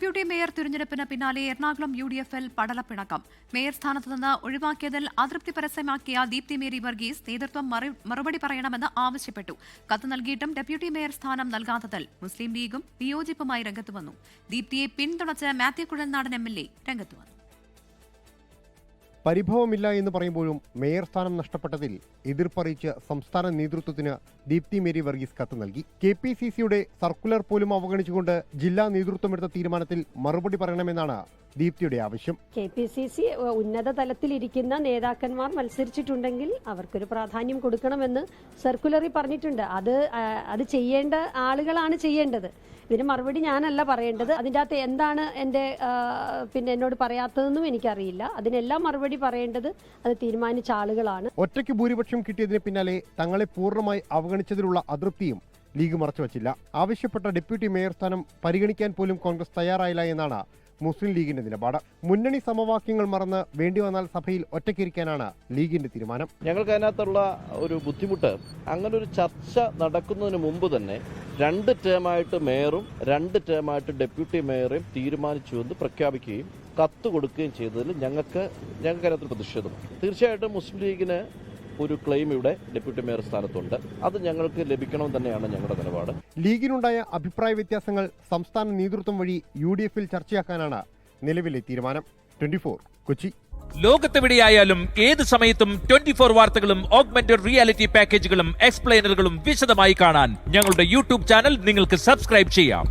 Deputy mayor തിരഞ്ഞെടുപ്പിന് പിന്നാലെ Ernakulam U D എഫിൽ പടലപ്പിണക്കം. മേയർ സ്ഥാനത്ത് നിന്ന് ഒഴിവാക്കിയതിൽ അതൃപ്തി പരസ്യമാക്കിയ ദീപ്തി മേരി വർഗീസ് നേതൃത്വം മറു- മറുപടി പറയണമെന്ന് ആവശ്യപ്പെട്ടു. കത്ത് നൽകിയിട്ടും ഡെപ്യൂട്ടി മേയർ സ്ഥാനം നൽകാത്തതിൽ മുസ്ലിം ലീഗും വിയോജിപ്പുമായി രംഗത്ത് വന്നു. ദീപ്തിയെ പിന്തുണച്ച് Mathew Kuzhalnadan M L A രംഗത്ത് വന്നു. പരിഭവമില്ല എന്ന് പറയുമ്പോഴും മേയർ സ്ഥാനം നഷ്ടപ്പെട്ടതിൽ എതിർപ്പറിയിച്ച് സംസ്ഥാന നേതൃത്വത്തിന് ദീപ്തി മേരി വർഗീസ് കത്ത് നൽകി. കെ പി സി സിയുടെ സർക്കുലർ പോലും അവഗണിച്ചുകൊണ്ട് ജില്ലാ നേതൃത്വമെടുത്ത തീരുമാനത്തിൽ മറുപടി പറയണമെന്നാണ് ദീപ്തിയുടെ ആവശ്യം. കെ പി സി സി ഉന്നത തലത്തിലിരിക്കുന്ന നേതാക്കന്മാർ മത്സരിച്ചിട്ടുണ്ടെങ്കിൽ അവർക്കൊരു പ്രാധാന്യം കൊടുക്കണമെന്ന് സർക്കുലറിൽ പറഞ്ഞിട്ടുണ്ട്. അത് അത് ചെയ്യേണ്ട ആളുകളാണ് ചെയ്യേണ്ടത്. ഇതിന് മറുപടി ഞാനല്ല പറയേണ്ടത്. അതിന്റെ അകത്ത് എന്താണ് എന്റെ പിന്നെ എന്നോട് പറയാത്തതെന്നും എനിക്കറിയില്ല. അതിനെല്ലാം മറുപടി പറയേണ്ടത് അത് തീരുമാനിച്ച ആളുകളാണ്. ഒറ്റയ്ക്ക് ഭൂരിപക്ഷം കിട്ടിയതിന് പിന്നാലെ തങ്ങളെ പൂർണമായി അവഗണിച്ചതിലുള്ള അതൃപ്തിയും ലീഗ് മറച്ചുവച്ചില്ല ആവശ്യപ്പെട്ട ഡെപ്യൂട്ടി മേയർ സ്ഥാനം പരിഗണിക്കാൻ പോലും കോൺഗ്രസ് തയ്യാറായില്ല എന്നാണ് മുസ്ലിം ലീഗിന്റെ നിലപാട്. മുന്നണി സമവാക്യങ്ങൾ മറന്ന് വേണ്ടി വന്നാൽ സഭയിൽ ഒറ്റക്കിരിക്കാനാണ് ലീഗിന്റെ തീരുമാനം. ഞങ്ങൾക്ക് അതിനകത്തുള്ള ഒരു ബുദ്ധിമുട്ട് അങ്ങനെ ഒരു ചർച്ച നടക്കുന്നതിന് മുമ്പ് തന്നെ രണ്ട് ടേമായിട്ട് മേയറും രണ്ട് ടേമായിട്ട് ഡെപ്യൂട്ടി മേയറേയും തീരുമാനിച്ചു എന്ന് പ്രഖ്യാപിക്കുകയും കത്ത് കൊടുക്കുകയും ചെയ്തതിൽ ഞങ്ങൾക്ക് ഞങ്ങൾക്ക് അതിനകത്ത് പ്രതിഷേധം തീർച്ചയായിട്ടും മുസ്ലിം ലീഗിന് ഒരു ക്ലെയിം ഇവിടെ ഡെപ്യൂട്ടി മേയർ സ്ഥാനത്തുണ്ട്. അത് ഞങ്ങൾക്ക് ലഭിക്കണം തന്നെയാണ് ഞങ്ങളുടെ നിലപാട്. ലീഗിനുണ്ടായ അഭിപ്രായ വ്യത്യാസങ്ങൾ സംസ്ഥാന നേതൃത്വം വഴി യു ഡി എഫിൽ ചർച്ചയാക്കാനാണ് നിലവിലെ തീരുമാനം. ട്വന്റി കൊച്ചി. ലോകത്തെവിടെയായാലും ഏത് സമയത്തും ട്വന്റി ഫോർ വാർത്തകളും ഓഗ്മെന്റഡ് റിയാലിറ്റി പാക്കേജുകളും എക്സ്പ്ലെയിനറുകളും വിശദമായി കാണാൻ ഞങ്ങളുടെ യൂട്യൂബ് ചാനൽ നിങ്ങൾക്ക് സബ്സ്ക്രൈബ് ചെയ്യാം.